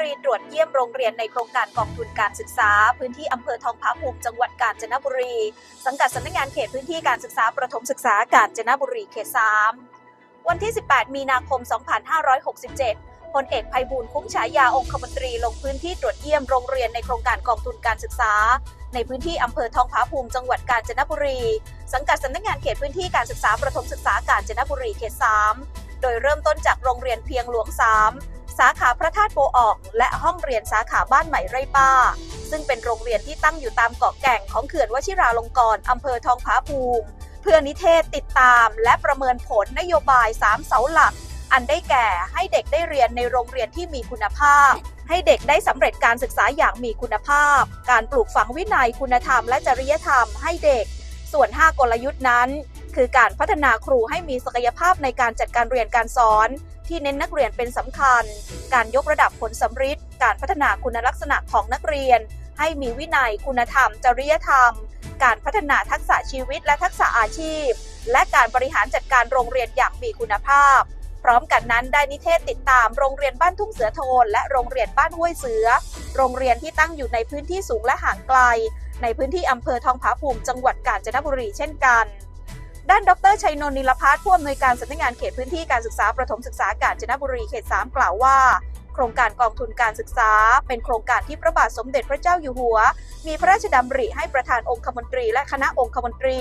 ตรีตรวจเยี่ยมโรงเรียนในโครงการกองทุนการศึกษา พื้นที่อำเภอทองผาภูมิจังหวัดกาญจนบุรี สังกัดสำนักงานเขตพื้นที่การศึกษาประถมศึกษากาญจนบุรีเขต 3 วันที่ 18 มีนาคม 2567พลเอกภัยบูลย์คุ้มฉายาองคมนตรีลงพื้นที่ตรวจเยี่ยมโรงเรียนในโครงการกองทุนการศึกษา ในพื้นที่อำเภอทองผาภูมิจังหวัดกาญจนบุรี สังกัดสำนักงานเขตพื้นที่การศึกษาประถมศึกษากาญจนบุรีเขต 3 โดยเริ่มต้นจากโรงเรียนเพียงหลวง 3 สาขาพระธาตุโปออกและห้องเรียนสาขาบ้านใหม่ไร่ป้า ซึ่งเป็นโรงเรียนที่ตั้งอยู่ตามเกาะแก่งของเขื่อนวชิราลงกรณ์อำเภอทองผาภูมิ เพื่อนิเทศติดตามและประเมินผลนโยบาย 3 เสาหลัก อันได้แก่ให้เด็กได้เรียนในโรงเรียนที่มีคุณภาพ ให้เด็กได้สำเร็จการศึกษาอย่างมีคุณภาพ การปลูกฝังวินัยคุณธรรมและจริยธรรมให้เด็ก ส่วน 5 กลยุทธ์นั้น คือการพัฒนาครูให้มีศักยภาพในการจัดการเรียนการสอน ที่เน้นนักเรียนเป็นสำคัญ การยกระดับผลสำฤทธิ์การพัฒนาคุณลักษณะของนักเรียน ให้มีวินัยคุณธรรม จริยธรรม การพัฒนาทักษะชีวิตและทักษะอาชีพ และการบริหารจัดการโรงเรียนอย่างมีคุณภาพ พร้อมกันนั้นได้นิเทศติดตามโรงเรียนบ้านทุ่งเสือโทน และโรงเรียนบ้านห้วยเสือ โรงเรียนที่ตั้งอยู่ในพื้นที่สูงและห่างไกล ในพื้นที่อำเภอทองผาภูมิจังหวัดกาญจนบุรีเช่นกัน ด้านดรชัยนนท์นิลพัฒน์ผู้อำนวยการสำนักงานเขตพื้นที่การศึกษาประถมศึกษากาญจนบุรีเขต 3 กล่าวว่า โครงการกองทุนการศึกษา เป็นโครงการที่พระบาทสมเด็จพระเจ้าอยู่หัว มีพระราชดำริให้ประธานองคมนตรีและคณะองคมนตรี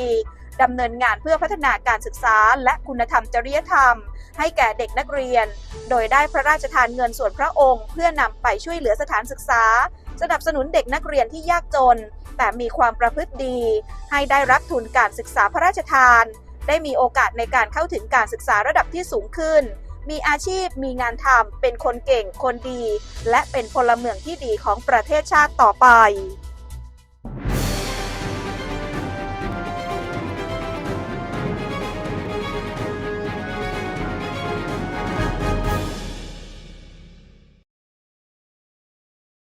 ดำเนินงานเพื่อพัฒนาการศึกษา และคุณธรรมจริยธรรม ให้แก่เด็กนักเรียน โดยได้พระราชทานเงินส่วนพระองค์ เพื่อนำไปช่วยเหลือสถานศึกษา สนับสนุนเด็กนักเรียนที่ยากจน แต่มีความประพฤติดี ให้ได้รับทุนการศึกษาพระราชทาน ได้มีโอกาสในการเข้าถึงการศึกษาระดับที่สูงขึ้น มีอาชีพมีงานทำเป็นคนเก่งคนดี และเป็นพลเมืองที่ดีของประเทศชาติต่อไป